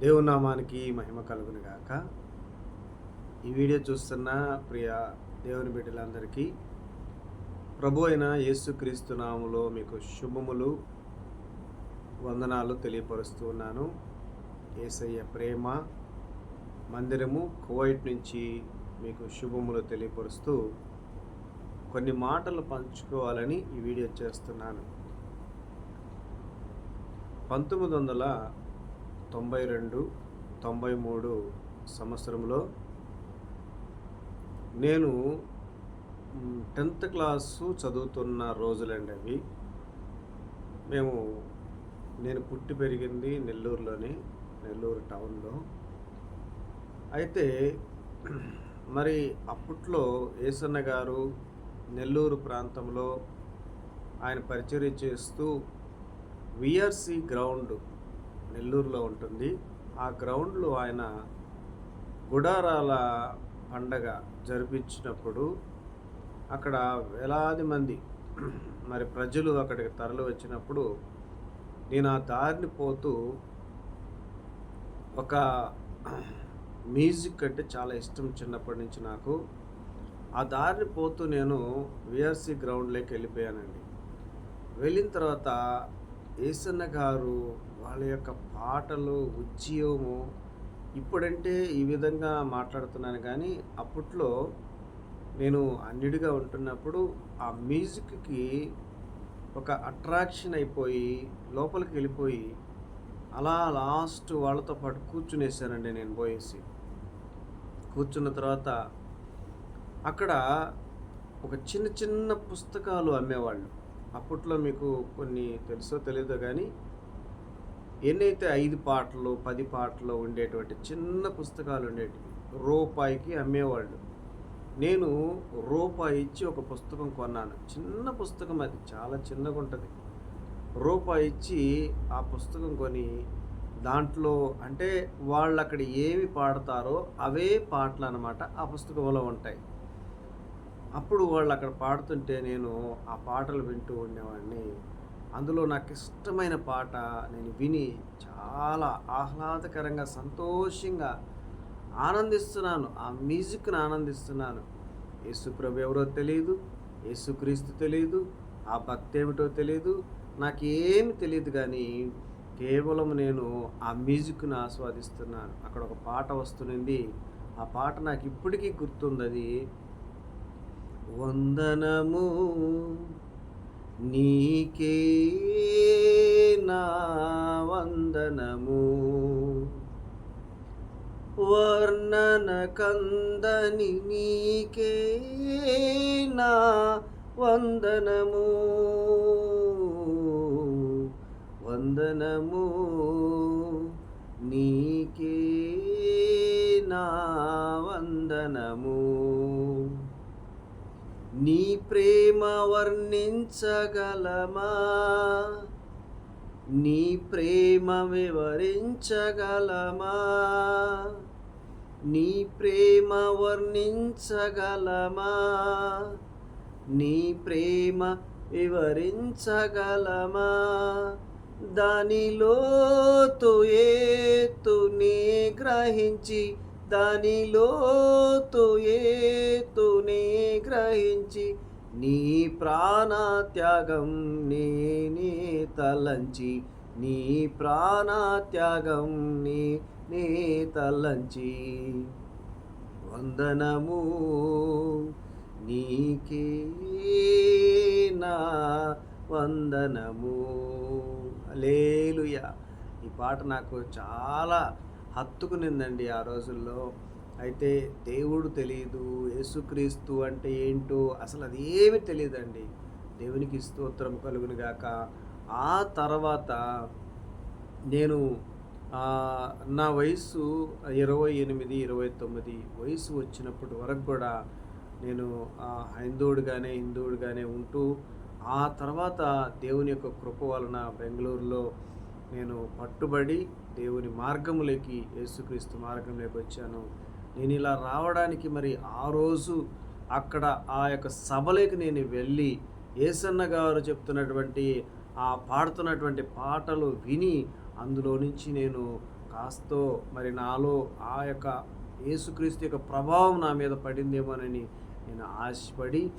దేవునామానికి మహిమ కలుగును గాక. ఈ వీడియో చూస్తున్న ప్రియ దేవుని బిడ్డలందరికీ ప్రభు అయిన యేసుక్రీస్తు నామములో మీకు శుభములు వందనాలు తెలియపరుస్తూ ఉన్నాను. ఏసయ్య ప్రేమ మందిరము కువైట్ నుంచి మీకు శుభములు తెలియపరుస్తూ కొన్ని మాటలు పంచుకోవాలని ఈ వీడియో చేస్తున్నాను. పంతొమ్మిది వందల తొంభై రెండు తొంభై మూడు సంవత్సరంలో నేను టెన్త్ క్లాసు చదువుతున్న రోజులండి అవి. మేము నేను పుట్టి పెరిగింది నెల్లూరులోని నెల్లూరు టౌన్లో. అయితే మరి అప్పట్లో ఏసన్న గారు నెల్లూరు ప్రాంతంలో ఆయన పరిచర్య చేస్తూ విఆర్సి గ్రౌండ్ నెల్లూరులో ఉంటుంది. ఆ గ్రౌండ్లో ఆయన గుడారాల పండగ జరిపించినప్పుడు అక్కడ వేలాది మంది మరి ప్రజలు అక్కడికి తరలి వచ్చినప్పుడు నేను ఆ దారిని పోతూ ఒక మ్యూజిక్ అంటే చాలా ఇష్టం చిన్నప్పటి నుంచి నాకు. ఆ దారిని పోతూ నేను విఆర్సి గ్రౌండ్లోకి వెళ్ళిపోయానండి. వెళ్ళిన తర్వాత ఏసన్న గారు వాళ్ళ యొక్క పాటలు ఉద్యమము ఇప్పుడంటే ఈ విధంగా మాట్లాడుతున్నాను కానీ అప్పట్లో నేను అన్నిడిగా ఉంటున్నప్పుడు ఆ మ్యూజిక్కి ఒక అట్రాక్షన్ అయిపోయి లోపలికి వెళ్ళిపోయి అలా లాస్ట్ వాళ్ళతో పాటు కూర్చునేసానండి నేను పోయేసి. కూర్చున్న తర్వాత అక్కడ ఒక చిన్న చిన్న పుస్తకాలు అమ్మేవాళ్ళు. అప్పట్లో మీకు కొన్ని తెలుసో తెలియదో కానీ ఎన్నైతే ఐదు పాటలు పది పాటలు ఉండేటువంటి చిన్న పుస్తకాలు ఉండేటివి రూపాయికి అమ్మేవాళ్ళు. నేను రూపాయి ఇచ్చి ఒక పుస్తకం కొన్నాను. చిన్న పుస్తకం అది చాలా చిన్నగా ఉంటుంది. రూపాయి ఇచ్చి ఆ పుస్తకం కొని దాంట్లో అంటే వాళ్ళు అక్కడ ఏమి పాడతారో అవే పాటలు అనమాట ఆ పుస్తకంలో ఉంటాయి. అప్పుడు వాళ్ళు అక్కడ పాడుతుంటే నేను ఆ పాటలు వింటూ ఉండేవాడిని. అందులో నాకు ఇష్టమైన పాట నేను విని చాలా ఆహ్లాదకరంగా సంతోషంగా ఆనందిస్తున్నాను. ఆ మ్యూజిక్ను ఆనందిస్తున్నాను. యేసుప్రభు ఎవరో తెలియదు యేసుక్రీస్తు తెలియదు ఆ భక్తి ఏమిటో తెలియదు నాకేమి తెలియదు కానీ కేవలం నేను ఆ మ్యూజిక్ను ఆస్వాదిస్తున్నాను. అక్కడ ఒక పాట వస్తున్నది ఆ పాట నాకు ఇప్పటికీ గుర్తుంది అది వందనము నీకే నా వందనము. వర్ణన కందని నీకే నా వందనము. వందనము నీకే నా వందనము. నీ ప్రేమ వర్ణించగలమా? నీ ప్రేమ వివరించగలమా? నీ ప్రేమ వర్ణించగలమా? నీ ప్రేమ వివరించగలమా? దానిలో ఏతునే గ్రహించి దానిలోతు ఏతునే గ్రహించి నీ ప్రాణత్యాగం నేనే తలంచి నీ ప్రాణత్యాగం నే నీ తలంచి. వందనము నీకే నా వందనము. లేలుయ ఈ పాట నాకు చాలా హత్తుకునిందండి ఆ రోజుల్లో. అయితే దేవుడు తెలియదు యేసుక్రీస్తు అంటే ఏంటో అసలు అది ఏమి తెలియదండి దేవునికి స్తోత్రం కలుగును గాక ఆ తర్వాత నేను నా వయసు ఇరవై ఎనిమిది ఇరవై తొమ్మిది వయసు వచ్చినప్పటి వరకు కూడా నేను ఆ, హైందవుడుగానే హిందువుడుగానే ఉంటూ ఆ తర్వాత దేవుని యొక్క కృప వలన బెంగళూరులో నేను పట్టుబడి దేవుని మార్గములోకి యేసుక్రీస్తు మార్గంలోకి వచ్చాను. నేను ఇలా రావడానికి మరి ఆ రోజు అక్కడ ఆ యొక్క సభలోకి నేను వెళ్ళి ఏసన్న గారు చెప్తున్నటువంటి ఆ పాడుతున్నటువంటి పాటలు విని అందులో నుంచి నేను కాస్తో మరి నాలో ఆ యొక్క యేసుక్రీస్తు యొక్క ప్రభావం నా మీద పడిందేమోనని నేను ఆశపడి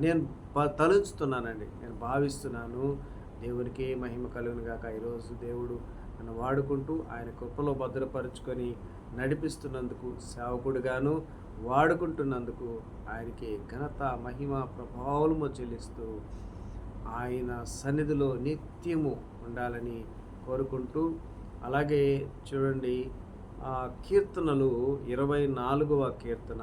నేను ప- తలుచుతున్నానండి. నేను భావిస్తున్నాను. దేవునికి మహిమ కలుగునుగాక ఈరోజు దేవుడు నన్ను వాడుకుంటూ ఆయన కృపలో భద్రపరుచుకొని నడిపిస్తున్నందుకు సేవకుడుగాను వాడుకుంటున్నందుకు ఆయనకి ఘనత మహిమ ప్రభావము చెల్లిస్తూ ఆయన సన్నిధిలో నిత్యము ఉండాలని కోరుకుంటూ అలాగే చూడండి ఆ కీర్తనలు ఇరవై నాలుగవ కీర్తన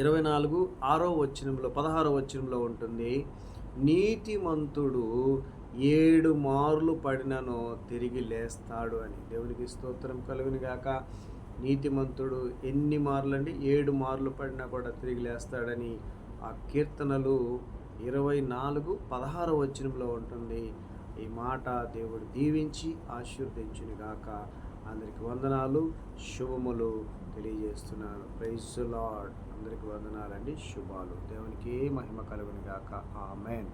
ఇరవై నాలుగు ఆరో వచనంలో పదహారో వచనంలో ఉంటుంది నీతిమంతుడు ఏడు మార్లు పడినను తిరిగి లేస్తాడు అని. దేవునికి స్తోత్రం కలుగుని గాక. నీతిమంతుడు ఎన్ని మార్లు అండి ఏడు మార్లు పడినా కూడా తిరిగి లేస్తాడని ఆ కీర్తనలు ఇరవై నాలుగు పదహారు వచనంలో ఉంటుంది. ఈ మాట దేవుడు దీవించి ఆశీర్వదించుని గాక. అందరికి వందనాలు శుభములు తెలియజేస్తున్నాను. Praise lord. అందరికి వందనాలండి శుభాలు. దేవునికి మహిమ కలుగుని గాక. ఆమెన్.